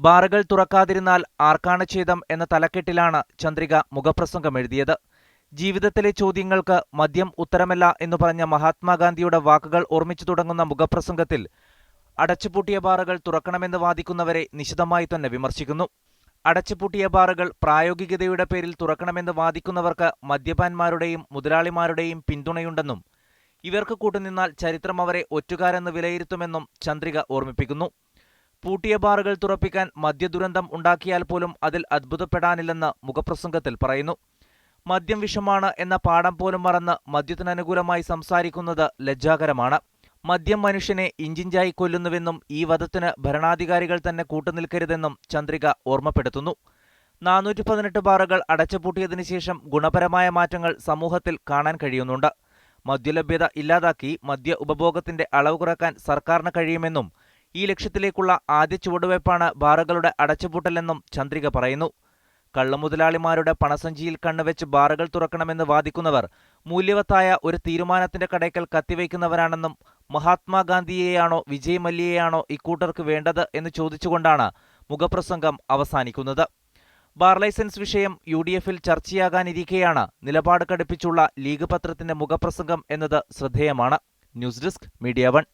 ബാറുകൾ തുറക്കാതിരുന്നാൽ ആർക്കാണ് ഛേദം എന്ന തലക്കെട്ടിലാണ് ചന്ദ്രിക മുഖപ്രസംഗം എഴുതിയത്. ജീവിതത്തിലെ ചോദ്യങ്ങൾക്ക് മദ്യം ഉത്തരമല്ല എന്ന് പറഞ്ഞ മഹാത്മാഗാന്ധിയുടെ വാക്കുകൾ ഓർമ്മിച്ചു തുടങ്ങുന്ന മുഖപ്രസംഗത്തിൽ അടച്ചുപൂട്ടിയ ബാറുകൾ തുറക്കണമെന്ന് വാദിക്കുന്നവരെ നിശിതമായി തന്നെ വിമർശിക്കുന്നു. അടച്ചുപൂട്ടിയ ബാറുകൾ പ്രായോഗികതയുടെ പേരിൽ തുറക്കണമെന്ന് വാദിക്കുന്നവർക്ക് മദ്യപാന്മാരുടെയും മുതലാളിമാരുടെയും പിന്തുണയുണ്ടെന്നും ഇവർക്ക് കൂട്ടുനിന്നാൽ ചരിത്രം അവരെ ഒറ്റുകാരെന്ന് വിലയിരുത്തുമെന്നും ചന്ദ്രിക ഓർമ്മിപ്പിക്കുന്നു. പൂട്ടിയ ബാറുകൾ തുറപ്പിക്കാൻ മദ്യദുരന്തം ഉണ്ടാക്കിയാൽ പോലും അതിൽ അത്ഭുതപ്പെടാനില്ലെന്ന് മുഖപ്രസംഗത്തിൽ പറയുന്നു. മദ്യം വിഷമാണ് എന്ന പാഠം പോലും മറന്ന് മദ്യത്തിനനുകൂലമായി സംസാരിക്കുന്നത് ലജ്ജാകരമാണ്. മദ്യം മനുഷ്യനെ ഇഞ്ചിഞ്ചായി കൊല്ലുന്നുവെന്നും ഈ വധത്തിന് ഭരണാധികാരികൾ തന്നെ കൂട്ടുനിൽക്കരുതെന്നും ചന്ദ്രിക ഓർമ്മപ്പെടുത്തുന്നു. നാനൂറ്റി പതിനെട്ട് ബാറുകൾ അടച്ചുപൂട്ടിയതിനു ശേഷം ഗുണപരമായ മാറ്റങ്ങൾ സമൂഹത്തിൽ കാണാൻ കഴിയുന്നുണ്ട്. മദ്യലഭ്യത ഇല്ലാതാക്കി മദ്യ ഉപഭോഗത്തിന്റെ അളവ് കുറയ്ക്കാൻ സർക്കാരിന് കഴിയുമെന്നും ഈ ലക്ഷ്യത്തിലേക്കുള്ള ആദ്യ ചുവടുവയ്പ്പാണ് ബാറുകളുടെ അടച്ചുപൂട്ടലെന്നും ചന്ദ്രിക പറയുന്നു. കള്ളുമുതലാളിമാരുടെ പണസഞ്ചിയിൽ കണ്ണുവെച്ച് ബാറുകൾ തുറക്കണമെന്ന് വാദിക്കുന്നവർ മൂല്യവത്തായ ഒരു തീരുമാനത്തിന്റെ കടയ്ക്കൽ കത്തിവയ്ക്കുന്നവരാണെന്നും മഹാത്മാഗാന്ധിയെയാണോ വിജയ് മല്യയെയാണോ ഇക്കൂട്ടർക്ക് വേണ്ടത് എന്ന് ചോദിച്ചുകൊണ്ടാണ് മുഖപ്രസംഗം അവസാനിക്കുന്നത്. ബാർ ലൈസൻസ് വിഷയം യു ഡി എഫിൽ ചർച്ചയാകാനിരിക്കെയാണ് നിലപാട് കടുപ്പിച്ചുള്ള ലീഗ് പത്രത്തിന്റെ മുഖപ്രസംഗം എന്നത് ശ്രദ്ധേയമാണ്. News desk media one.